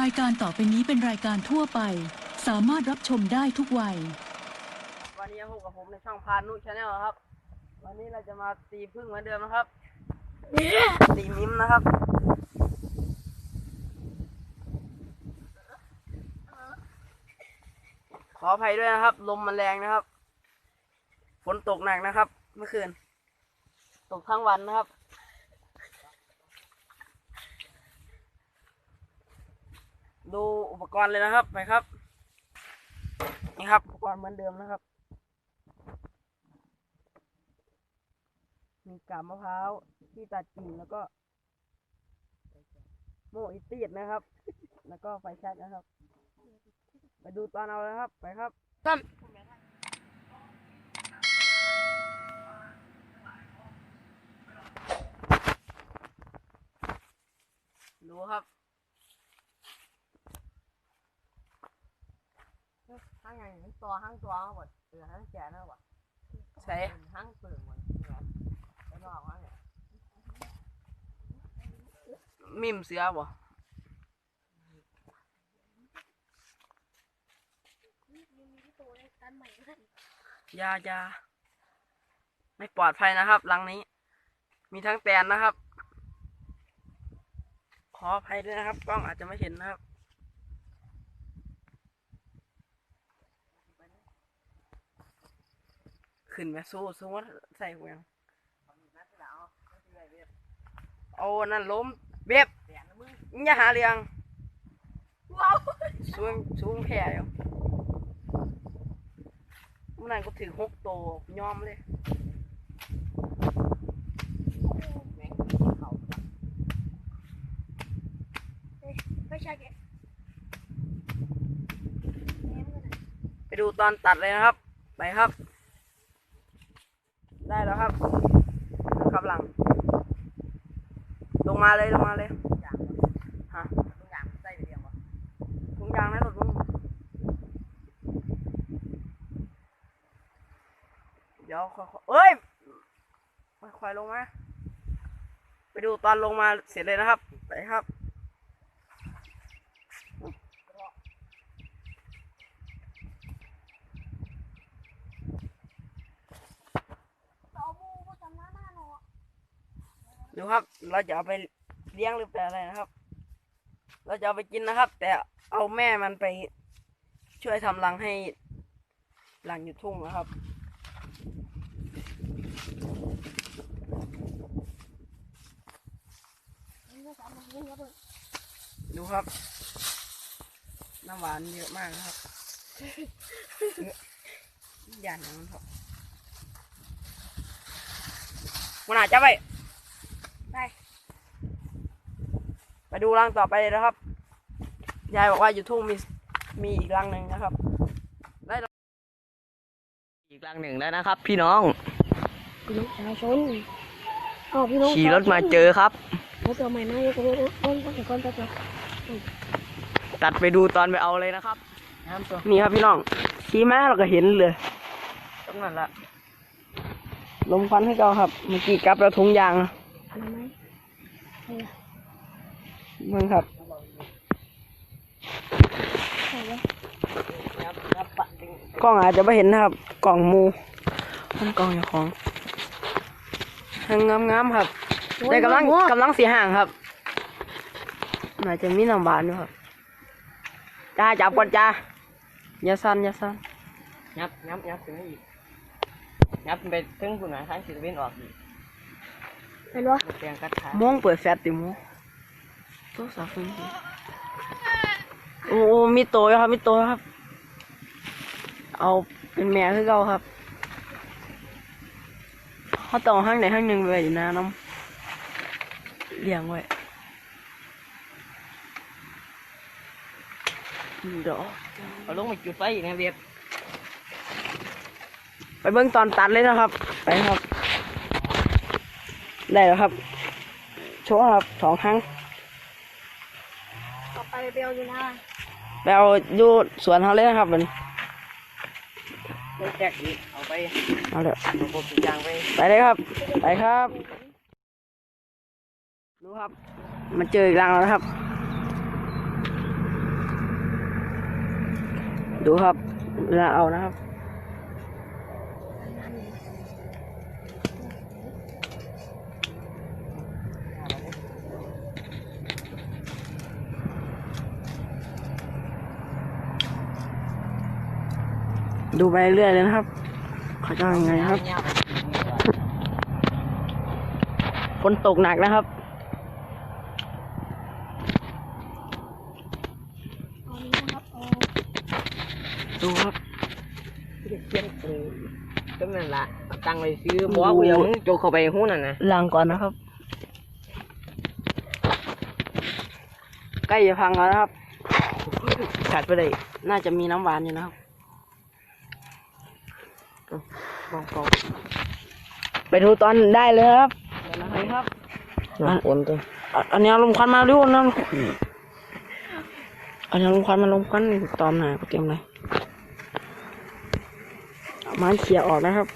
รายการต่อไปนี้เป็นรายการทั่วไป สามารถรับชมได้ทุกวัย วันนี้พบกับผมในช่องพานุชาแนลครับ วันนี้เราจะมาตีพึ่งเหมือนเดิมนะครับ ตีมิมนะครับ ขออภัยด้วยนะครับ ลมมันแรงนะครับ ฝนตกหนักนะครับ เมื่อคืน ตกทั้งวันนะครับ ดูอุปกรณ์เลยนะครับ ไปครับ นี่ครับ อุปกรณ์เหมือนเดิมนะครับ มีกาบมะพร้าวที่ตัดกิ่งแล้วก็ โมอิตีดนะครับ แล้วก็ไฟแช็กนะครับ ไปดูตอนเอาเลยครับ ไปครับตั้มดูครับ ห้างไงทั้งตัวห้างตัวเอาหมดเออห้างแก่นะหมดใส่ห้างเปลือกหมดเนี่ยไปนอกว่าเนี่ยมิมเสือบ่อยาอยาไม่ปลอดภัยนะครับหลังนี้ มีทั้งแตนนะครับ ขออภัยด้วยนะครับ กล้องอาจจะไม่เห็นนะครับ ขึ้นมาสู้สมมติใส่เวียงเอาอันนั่นล้มเบ็บอย่าหาเรียงว้าวสูงสูงแผ่อยู่เมื่อนั้นก็ถือหกโตยอมเลยแม่งเขาไม่ใช่แกไปดูตอนตัดเลยนะครับ ไปครับ ได้แล้วครับครับหลัง ลงมาเลยลงมาเลยอย่างฮะทุกอย่างใส่ไปเดียววะถุงยางนะรถมึงเดี๋ยวค่อยๆเอ้ยค่อยๆลงมา ไปดูตอนลงมาเสร็จเลยนะครับ ไปครับ ต่อมูก็จำหน้าหน้าหนอ ดูครับ เราจะเอาไปเลี้ยงหรือไปอะไรนะครับ เราจะเอาไปกินนะครับ แต่เอาแม่มันไปช่วยทำรังให้หลังอยู่ทุ่งนะครับดูครับ น้ำหวานเยอะมากนะครับอย่างนั้นครับมันอาจจะไป ได้ไปดูรังต่อไปเลยนะครับ ยายบอกว่าอยู่ทุ่งมีมีอีกรังหนึ่งนะครับ ได้แล้วอีกรังหนึ่งแล้วนะครับ พี่น้อง พี่น้องประชาชนอ๋อพี่น้องขี่รถมาเจอครับแล้วตัวใหม่มาเยอะกว่าเดิมต้นต้นต้นต้นต้นตัดไปดูตอนไปเอาเลยนะครับน้ำตัวนี่ครับพี่น้อง ขี่ม้าเราก็เห็นเลยตรงนั้นละลมควันให้เราครับ เมื่อกี้กลับเราทุงยาง อะไรไหมมึงครับใช่ไหมครับครับปะจริงกล้องอาจจะไม่เห็นนะครับ กล่องมูมันกล่องอยู่ของงามงามๆครับแต่กำลังกำลังสีห่างครับน่าจะมีน้ำหวานด้วยครับจ้าจับก่อนจ้าอย่าสั่นอย่าสั่นงับงับงับถึงอีกงับไปถึงคุณหาทางสิตะเวนออกอีก เห็นปะเตียงกัดขาม่วงเปิดแฟลชติโมโทรศัพท์มึงสิโอ้โอ้มีโตอยู่ครับมีโตอยู่ครับ เอาเป็นแม่คือเก่าครับเขาต้องเอาห้างไหนห้างหนึ่งไปไว้อยู่หน้าน้ำเลี้ยงไว้เดี๋ยวเอาลงไปจุดไฟอีกนะเบียบไปเบิ่งตอนตัดเลยนะครับ ไปครับ ได้แล้วครับ โชว์ครับสองครั้ง ต่อไปเบลอยู่นะไปเอาอยู่สวนเขาเลยนะครับมันเลิกแจกอีกเอาไปเอาเลยเอาผมสียางไปไปเลยครับ ไปครับดูครับ มันเจออีกรังแล้วนะครับ ดูครับเวลาเอานะครับ ดูไปเรื่อยเลยนะครับ เขาจะยังไงครับฝนตกหนักนะครับเอานี้นะครับเอาดูครับเพี้ยนกูก็นั่นละตังไปซื้อบอกกูยวมึงโจเข้าไปหู้นั่นนะล้างก่อนนะครับ ใกล้จะพังแล้วนะครับ ขาดไปเลย น่าจะมีน้ำหวานอยู่นะครับ ลองลองไปดูตอนได้เลยครับไปครับน้ำฝนตัวอะอันนี้เอาลมควันมาเร็วนะอันนี้เอาลมควันมาลมควันตอมหน่อยเตรียมเลยเอาไม้เขี่ยออกนะครับ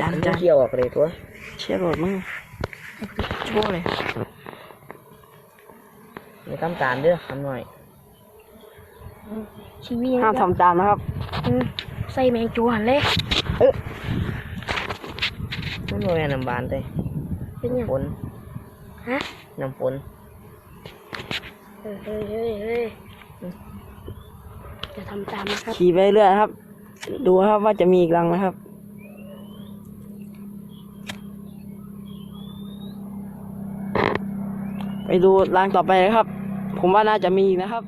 จานมันจานเกี่ยวออกเลยตัวเชี่ยโหลดมึงโชว์เลยไม่ต้องตามเด้อทำหน่อยชีวิตห้ามทำตามนะครับอืม ใส่แมงจูหันเลยมันโดนน้ำบานเลยเป็นอย่างฝนฮะน้ำฝนเฮ้ยเฮ้ยเฮ้ยเฮ้ยจะทำตามนะครับขี่ไปเรื่อยครับ ดูครับว่าจะมีอีกรังไหมครับไปดูรังต่อไปเลยครับ ผมว่าน่าจะมีอีกนะครับ